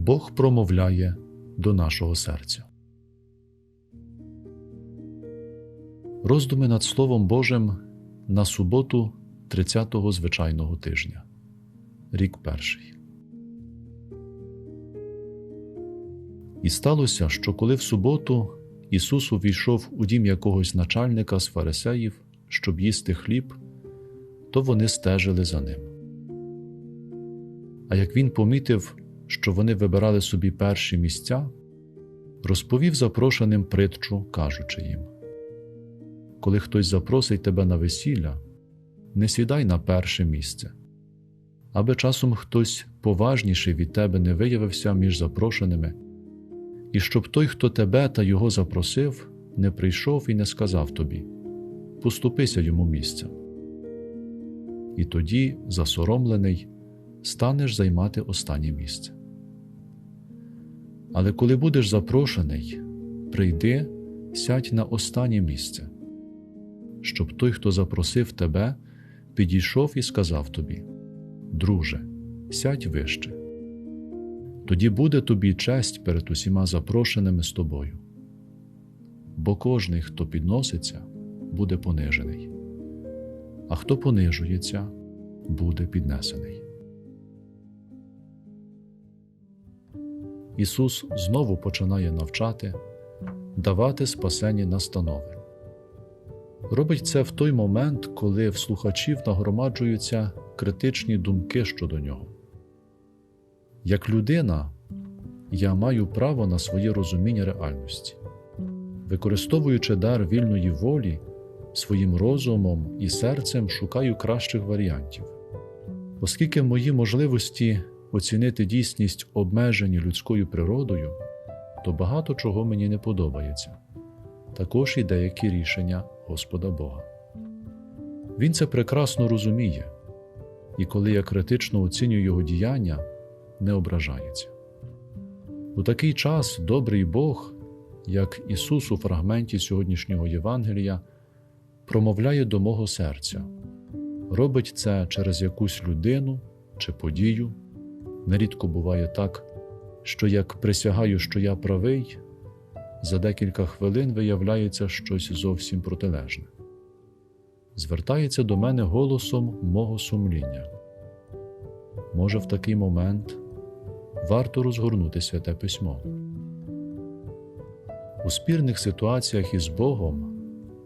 Бог промовляє до нашого серця. Роздуми над Словом Божим на суботу 30-го звичайного тижня. Рік перший. І сталося, що коли в суботу Ісус увійшов у дім якогось начальника з фарисеїв, щоб їсти хліб, то вони стежили за ним. А як він помітив, що вони вибирали собі перші місця, розповів запрошеним притчу, кажучи їм: Коли хтось запросить тебе на весілля, не сідай на перше місце, аби часом хтось поважніший від тебе не виявився між запрошеними, і щоб той, хто тебе та його запросив, не прийшов і не сказав тобі поступися йому місцем. І тоді, засоромлений, станеш займати останнє місце. Але коли будеш запрошений, прийди, сядь на останнє місце, щоб той, хто запросив тебе, підійшов і сказав тобі: Друже, сядь вище. Тоді буде тобі честь перед усіма запрошеними з тобою. Бо кожний, хто підноситься, буде понижений, а хто понижується, буде піднесений. Ісус знову починає навчати, давати спасені настанови. Робить це в той момент, коли в слухачів нагромаджуються критичні думки щодо нього. Як людина, я маю право на своє розуміння реальності, використовуючи дар вільної волі, своїм розумом і серцем шукаю кращих варіантів, оскільки мої можливості оцінити дійсність обмежені людською природою, то багато чого мені не подобається, також і деякі рішення Господа Бога. Він це прекрасно розуміє, і коли я критично оцінюю його діяння, не ображається. У такий час добрий Бог, як Ісус у фрагменті сьогоднішнього Євангелія, промовляє до мого серця, робить це через якусь людину чи подію. Нерідко буває так, що як присягаю, що я правий, за декілька хвилин виявляється щось зовсім протилежне. Звертається до мене голосом мого сумління. Може, в такий момент варто розгорнути святе письмо. У спірних ситуаціях із Богом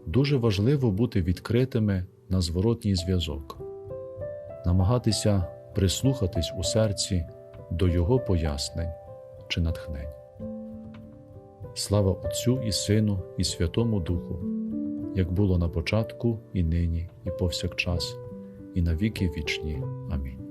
дуже важливо бути відкритими на зворотній зв'язок, намагатися прислухатись у серці до Його пояснень чи натхнень. Слава Отцю і Сину, і Святому Духу, як було на початку, і нині, і повсякчас, і на віки вічні. Амінь.